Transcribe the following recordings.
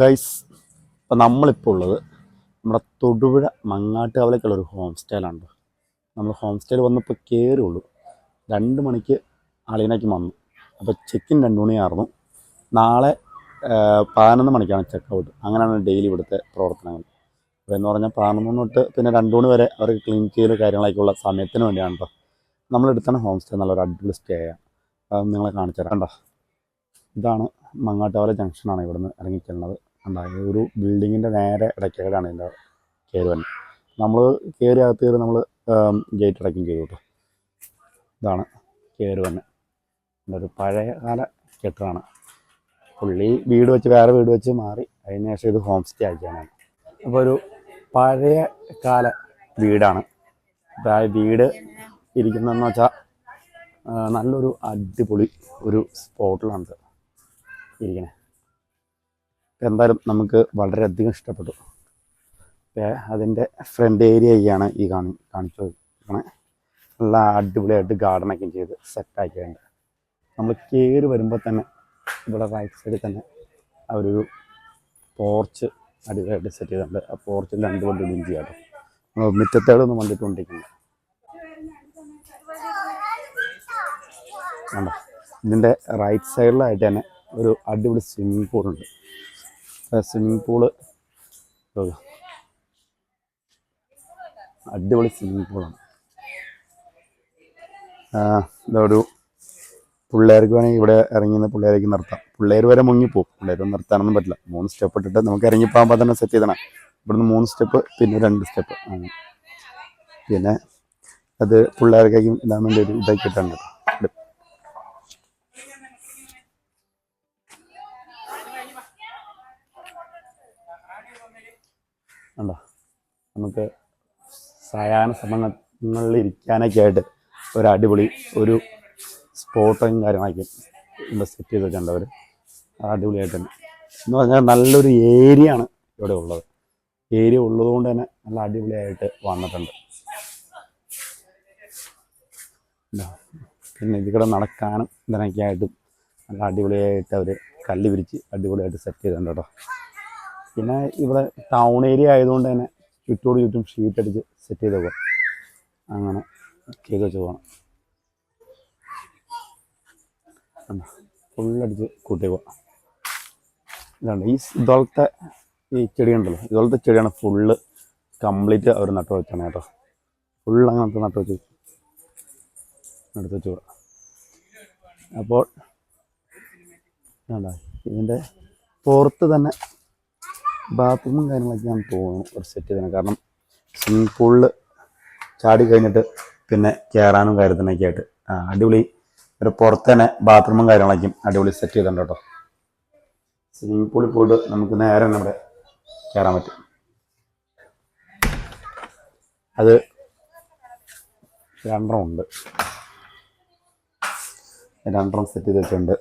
Guys ഇപ്പം നമ്മളിപ്പോൾ ഉള്ളത് നമ്മുടെ തൊടുപുഴ മങ്ങാട്ടുകാവിലേക്കുള്ള ഒരു ഹോം സ്റ്റേയിലാണ് നമ്മൾ ഹോം സ്റ്റേയിൽ വന്നപ്പോൾ കയറുള്ളൂ രണ്ട് മണിക്ക് അളിയനേക്ക് വന്നു. അപ്പോൾ ചെക്കിൻ രണ്ട് മണിയായിരുന്നു നാളെ പതിനൊന്ന് മണിക്കാണ് ചെക്ക് ഔട്ട് അങ്ങനെയാണ് ഡെയിലി ഇവിടുത്തെ പ്രവർത്തനങ്ങൾ. അപ്പോൾ എന്ന് പറഞ്ഞാൽ പതിനൊന്ന് തൊട്ട് പിന്നെ രണ്ട് മണി വരെ അവർക്ക് ക്ലീൻ ചെയ്ത് കാര്യങ്ങളൊക്കെയുള്ള സമയത്തിന് വേണ്ടിയാണ് കേട്ടോ നമ്മളെടുത്താണ് ഹോം സ്റ്റേ നല്ലൊരു അടിപൊളി സ്റ്റേ അത് നിങ്ങളെ കാണിച്ചു തരാം. കണ്ടോ? ഇതാണ് മങ്ങാട്ടവല ജംഗ്ഷനാണ് ഇവിടുന്ന് ഇറങ്ങിച്ചെല്ലുന്നത്. ഉണ്ടായത് ഒരു ബിൽഡിങ്ങിന്റെ നേരെ ഇടയ്ക്കായിട്ടാണ് ഇതിന്റെ കയറി വന്നത് നമ്മൾ കയറി അകത്ത് കയറി നമ്മൾ ഗേറ്റ് അടയ്ക്കും ചെയ്തു കേട്ടോ. ഇതാണ് കയറി വന്നെ ഒരു പഴയ കാല കെട്ടിടമാണ്. പുള്ളി വീട് വെച്ച് വേറെ വീട് വെച്ച് മാറി അതിന് ശേഷം ഇത് ഹോം സ്റ്റേ ആക്കിയാണ്. അപ്പോൾ ഒരു പഴയ കാല വീടാണ്. അപ്പോൾ ആ വീട് ഇരിക്കുന്നതെന്ന് വെച്ചാൽ നല്ലൊരു അടിപൊളി ഒരു സ്പോട്ടിലാണ് ഇരിക്കണേ. എന്തായാലും നമുക്ക് വളരെയധികം ഇഷ്ടപ്പെട്ടു. അതിന്റെ ഫ്രണ്ട് ഏരിയയാണ് ഈ കാണി കാണിച്ചു കൊടുക്കണേ നല്ല അടിപൊളിയായിട്ട് ഗാർഡനൊക്കെ ചെയ്ത് സെറ്റാക്കിയുണ്ട് നമ്മൾ കയറി വരുമ്പോൾ തന്നെ ഇവിടെ റൈറ്റ് സൈഡിൽ തന്നെ ഒരു പോർച്ച് അടിപൊളിയായിട്ട് സെറ്റ് ചെയ്തിട്ടുണ്ട്. ആ പോർച്ചിൽ രണ്ട് ഇടും ചെയ്യാം കേട്ടോ. നമ്മൾ മുറ്റത്തേടൊന്നും വന്നിട്ടുകൊണ്ടിരിക്കുന്നത് കണ്ടോ? ഇതിന്റെ റൈറ്റ് സൈഡിലായിട്ട് തന്നെ ഒരു അടിപൊളി സ്വിമ്മിംഗ് പൂളുണ്ട് സ്വിമ്മിംഗ് പൂൾ അടിപൊളി സ്വിമ്മിംഗ് പൂളാണ് ഇതൊരു പിള്ളേർക്ക് വേണമെങ്കിൽ ഇവിടെ ഇറങ്ങിയെന്ന് പിള്ളേരേക്ക് നിർത്താം. പിള്ളേർ വരെ മുങ്ങിപ്പോവും പിള്ളേർ നിർത്താനൊന്നും പറ്റില്ല. മൂന്ന് സ്റ്റെപ്പ് ഇട്ടിട്ട് നമുക്ക് ഇറങ്ങിപ്പോകുമ്പോൾ തന്നെ സെറ്റ് ചെയ്തണം ഇവിടുന്ന് മൂന്ന് സ്റ്റെപ്പ് പിന്നെ രണ്ട് സ്റ്റെപ്പ് പിന്നെ അത് പിള്ളേർക്കായിരിക്കും വേണ്ടി ഒരു ഇതാക്കി കണ്ടോ നമുക്ക് സായാഹ്ന സമയങ്ങളിൽ ഇരിക്കാനൊക്കെ ആയിട്ട് ഒരു അടിപൊളി ഒരു സ്പോട്ടും കാര്യമാക്കി ഇവിടെ സെറ്റ് ചെയ്ത് വെച്ചിട്ടുണ്ട് അവർ അടിപൊളിയായിട്ട് തന്നെ എന്ന് പറഞ്ഞാൽ നല്ലൊരു ഏരിയ ആണ് ഇവിടെ ഉള്ളത്. ഏരിയ ഉള്ളതുകൊണ്ട് തന്നെ നല്ല അടിപൊളിയായിട്ട് വന്നിട്ടുണ്ട്. പിന്നെ ഇതിവിടെ നടക്കാനും ഇതിനൊക്കെ ആയിട്ടും നല്ല അടിപൊളിയായിട്ട് അവർ കല്ല് വിരിച്ച് അടിപൊളിയായിട്ട് സെറ്റ് ചെയ്തിട്ടുണ്ട് കേട്ടോ. പിന്നെ ഇവിടെ ടൗൺ ഏരിയ ആയതുകൊണ്ട് തന്നെ ചുറ്റോട് ചുറ്റും ഷീറ്റ് അടിച്ച് സെറ്റ് ചെയ്ത് പോകാം അങ്ങനെ കേക്ക് വെച്ച് പോകണം ഫുള്ളടിച്ച് കൂട്ടി പോവാം ഇതാണ് ഈ ഇതുപോലത്തെ ഈ ചെടി ഉണ്ടല്ലോ ഇതുപോലത്തെ ചെടിയാണ് ഫുള്ള് കംപ്ലീറ്റ് അവർ നട്ടു വെച്ചാണ് കേട്ടോ. ഫുള്ള് അങ്ങനത്തെ നട്ടു വെച്ച് എടുത്ത് വെച്ച് പോവാം. അപ്പോൾ ഇതിന്റെ പുറത്ത് തന്നെ ബാത്റൂമും കാര്യങ്ങളൊക്കെയാണ് തോന്നുന്നു ഒരു സെറ്റ് ചെയ്തത് കാരണം സ്വിമ്മിങ് പൂളിൽ ചാടി കഴിഞ്ഞിട്ട് പിന്നെ കയറാനും കാര്യത്തിനൊക്കെ ആയിട്ട്. അടിപൊളി ഒരു പുറത്ത് തന്നെ ബാത്റൂമും കാര്യങ്ങളൊക്കെയും അടിപൊളി സെറ്റ് ചെയ്തിട്ടുണ്ട് കേട്ടോ. സ്വിമ്മിങ് പൂളിൽ പോയിട്ട് നമുക്ക് നേരെ നമ്മുടെ കയറാൻ പറ്റും. അത് രണ്ടെണ്ണം ഉണ്ട്. രണ്ടെണ്ണം സെറ്റ് ചെയ്തിട്ടുണ്ട്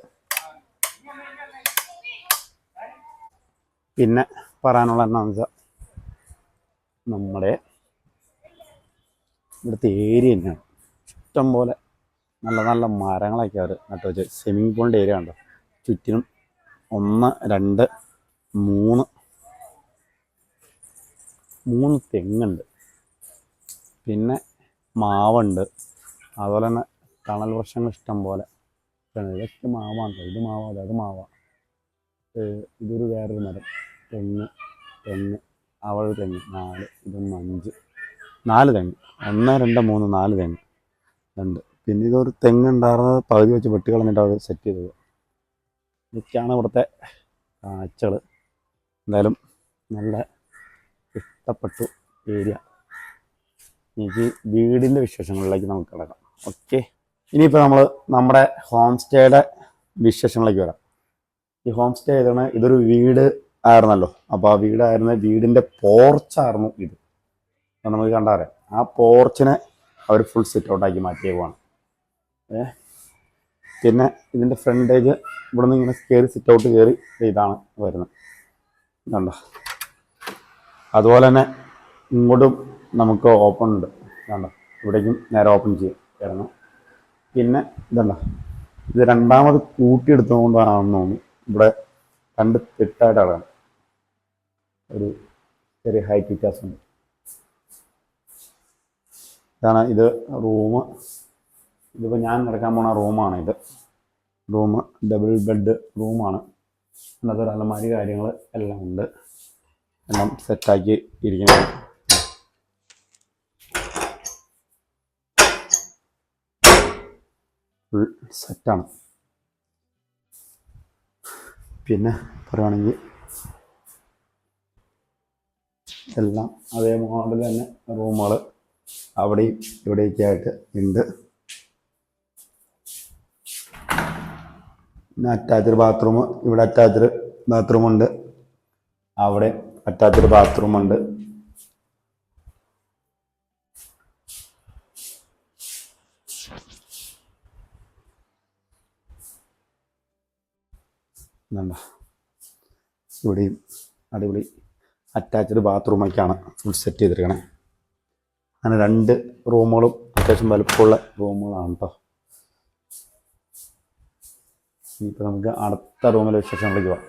പിന്നെ പറയാനുള്ള എന്താണെന്ന് വെച്ചാൽ നമ്മുടെ ഇവിടുത്തെ ഏരിയ തന്നെയാണ്. ഇഷ്ടം പോലെ നല്ല നല്ല മരങ്ങളൊക്കെ അവർ നട്ടു വെച്ച് സ്വിമ്മിങ് പൂളിന്റെ ഏരിയ ഉണ്ടോ ചുറ്റിനും ഒന്ന് രണ്ട് മൂന്ന് മൂന്ന് തെങ്ങുണ്ട്. പിന്നെ മാവുണ്ട്. അതുപോലെ തന്നെ തണൽ വൃക്ഷങ്ങൾ ഇഷ്ടം പോലെ. ഇതൊക്കെ മാവാണ് ഇത് മാവാ അത് മാവാ. ഇതൊരു വേറൊരു മരം. തെങ്ങ് തെങ്ങ് അവൾ തെങ്ങ് നാല് ഇതൊന്ന് അഞ്ച്. നാല് തെങ്ങ്. ഒന്ന് രണ്ട് മൂന്ന് നാല് തെങ്ങ്. രണ്ട്. പിന്നെ ഇതൊരു തെങ്ങ് ഉണ്ടായിരുന്നത് പകുതി വെച്ച് വെട്ടി കളഞ്ഞിട്ട് അവർ സെറ്റ് ചെയ്തത്. ഇതൊക്കെയാണ് ഇവിടുത്തെ കാഴ്ചകൾ. എന്തായാലും നല്ല ഇഷ്ടപ്പെട്ടു ഏരിയ. എനിക്ക് വീടിന്റെ വിശേഷങ്ങളിലേക്ക് നമുക്ക് കിടക്കാം. ഓക്കെ. ഇനിയിപ്പോൾ നമ്മൾ നമ്മുടെ ഹോം സ്റ്റേയുടെ വിശേഷങ്ങളിലേക്ക് വരാം. ഈ ഹോം സ്റ്റേ ചെയ്താണ് ഇതൊരു വീട് ആയിരുന്നല്ലോ. അപ്പോൾ ആ വീടായിരുന്ന വീടിന്റെ പോർച്ചായിരുന്നു ഇത്. നമുക്ക് കണ്ടറിയാം. ആ പോർച്ചിനെ അവർ ഫുൾ സെറ്റ് ഔട്ടാക്കി മാറ്റിയേക്കുവാണ് ഏ? പിന്നെ ഇതിന്റെ ഫ്രണ്ടേജ് ഇവിടെ നിന്ന് ഇങ്ങനെ കയറി സിറ്റ് ഔട്ട് കയറി ഇതാണ് വരുന്നത്. ഇതുണ്ടോ അതുപോലെ തന്നെ ഇങ്ങോട്ടും നമുക്ക് ഓപ്പൺ ഉണ്ട്. കണ്ടോ? ഇവിടേക്കും നേരെ ഓപ്പൺ ചെയ്യാം. കിടന്ന് പിന്നെ ഇതുണ്ടോ? ഇത് രണ്ടാമത് കൂട്ടിയെടുത്തുകൊണ്ടാണെന്ന് തോന്നുന്നു. ഇവിടെ രണ്ട് തിട്ടായിട്ടാണ് ഒരു ചെറിയ ഹൈറ്റ് വ്യത്യാസമുണ്ട്. ഇതാണ് ഇത് റൂം ഇതിപ്പോൾ ഞാൻ കിടക്കാൻ പോണ റൂമാണ് ഇത്. റൂം ഡബിൾ ബെഡ് റൂമാണ് അതിനകത്ത് ഒരു അലമാരി കാര്യങ്ങൾ എല്ലാം ഉണ്ട്. എല്ലാം സെറ്റാക്കി ഇരിക്കുന്നത്. ഫുൾ സെറ്റാണ് പിന്നെ പറയുകയാണെങ്കിൽ എല്ലാം അതേ മോഡൽ തന്നെ റൂമുകൾ അവിടെയും ഇവിടെയൊക്കെ ആയിട്ട് ഉണ്ട്. പിന്നെ അറ്റാച്ച്ഡ് ബാത്റൂം ഇവിടെ അറ്റാച്ച്ഡ് ബാത്റൂമുണ്ട് അവിടെ അറ്റാച്ച്ഡ് ബാത്റൂമുണ്ട് ഇവിടെയും അടിപൊളി അറ്റാച്ച്ഡ് ബാത്റൂമൊക്കെയാണ് ഫുൾ സെറ്റ് ചെയ്തിരിക്കണേ. അങ്ങനെ രണ്ട് റൂമുകളും അത്യാവശ്യം വലുപ്പമുള്ള റൂമുകളാണ് കേട്ടോ ഇനിയിപ്പോൾ നമുക്ക് അടുത്ത റൂമിലെ വിശേഷങ്ങളിലേക്ക് പോവാം.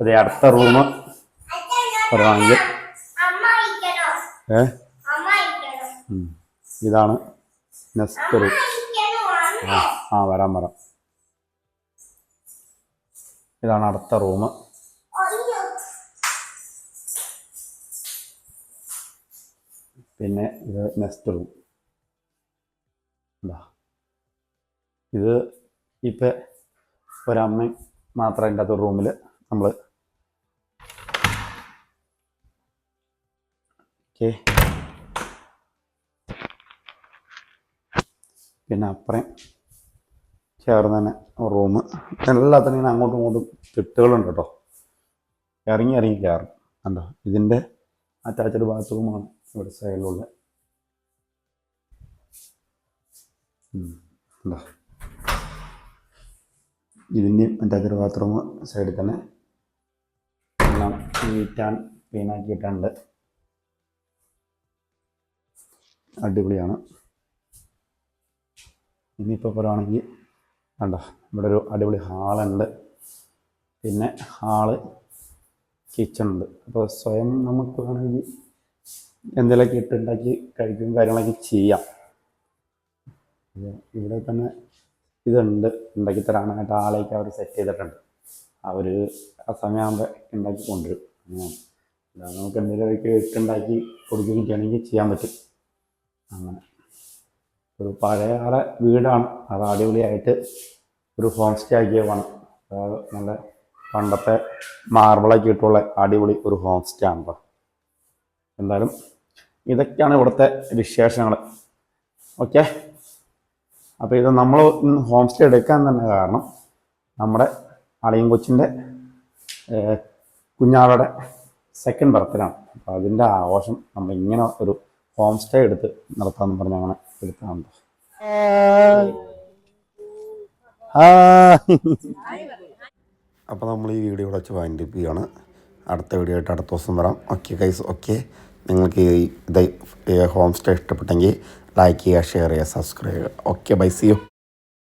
അതെ അടുത്ത റൂം ഇരിക്കണോ ഏ? ഇതാണ് നെക്സ്റ്റ് റൂം. ആ ആ വരാൻ വരാം. ഇതാണ് അടുത്ത റൂം പിന്നെ ഇത് നെക്സ്റ്റ് എന്താ ഇത് ഇപ്പം ഒരമ്മ മാത്രം അതിന്റെ അകത്ത് റൂമിൽ നമ്മൾ ഓക്കെ. പിന്നെ അപ്പുറം ചേർന്ന് തന്നെ റൂം എല്ലാത്തിനും ഇങ്ങനെ അങ്ങോട്ടും ഇങ്ങോട്ടും തിട്ടുകളുണ്ട് കേട്ടോ. ഇറങ്ങി ഇറങ്ങി കയറും കണ്ടോ? ഇതിന്റെ അറ്റാച്ച്ഡ് ബാത്റൂമാണ് ഇവിടെ സൈഡിലുള്ള. ഇതിന്റെയും അറ്റാച്ച്ഡ് ബാത്റൂം സൈഡിൽ തന്നെ എല്ലാം നീറ്റാൻ ക്ലീനാക്കിയിട്ടുണ്ട്. അടിപൊളിയാണ്. ഇനിയിപ്പോൾ പറയുകയാണെങ്കിൽ കണ്ടോ? ഇവിടെ ഒരു അടിപൊളി ഹാളുണ്ട്. പിന്നെ ഹാൾ കിച്ചൺ ഉണ്ട് അപ്പോൾ സ്വയം നമുക്ക് വേണമെങ്കിൽ എന്തെങ്കിലുമൊക്കെ ഇട്ടുണ്ടാക്കി കഴിക്കും കാര്യങ്ങളൊക്കെ ചെയ്യാം. ഇവിടെ തന്നെ ഇതുണ്ട്. ഉണ്ടാക്കി തരാനായിട്ട് ആളേക്ക് അവർ സെറ്റ് ചെയ്തിട്ടുണ്ട്. അവർ ആ സമയമാകുമ്പോൾ ഉണ്ടാക്കി കൊണ്ടുവരും. അല്ലാതെ നമുക്ക് എന്തെങ്കിലുമൊക്കെ ഇട്ടുണ്ടാക്കി കൊടുക്കുകയും ചെയ്യണമെങ്കിൽ ചെയ്യാൻ പറ്റും. അങ്ങനെ. ഒരു പഴയകാല വീടാണ്. അത് അടിപൊളിയായിട്ട് ഒരു ഹോം സ്റ്റേ ആക്കിയ അതായത് നല്ല പണ്ടത്തെ മാർബിളൊക്കെ ഇട്ടുള്ള അടിപൊളി ഒരു ഹോം സ്റ്റേ ആണ് എന്തായാലും ഇതൊക്കെയാണ് ഇവിടുത്തെ വിശേഷങ്ങൾ ഓക്കെ അപ്പോൾ ഇത് നമ്മൾ ഇന്ന് ഹോം സ്റ്റേ എടുക്കാൻ തന്നെ കാരണം നമ്മുടെ അളിയും കൊച്ചിന്റെ കുഞ്ഞാളുടെ സെക്കൻഡ് ബർത്ത്ഡാണ് അപ്പോൾ അതിന്റെ ആഘോഷം നമ്മൾ ഇങ്ങനെ ഒരു ഹോം സ്റ്റേ എടുത്ത് നടത്താമെന്ന് പറഞ്ഞ് അങ്ങനെ എടുത്താണ് അപ്പോൾ നമ്മൾ ഈ വീഡിയോ ഇവിടെ വെച്ച് വൈൻഡപ്പ് ചെയ്യുകയാണ് അടുത്ത വീഡിയോ ആയിട്ട് അടുത്ത ദിവസം വരാം. ഓക്കെ ഗൈസ് ഓക്കെ നിങ്ങൾക്ക് ഈ ഇത് ഹോം സ്റ്റേ ഇഷ്ടപ്പെട്ടെങ്കിൽ ലൈക്ക് ചെയ്യുക ഷെയർ ചെയ്യുക സബ്സ്ക്രൈബ് ചെയ്യുക. Okay bye see you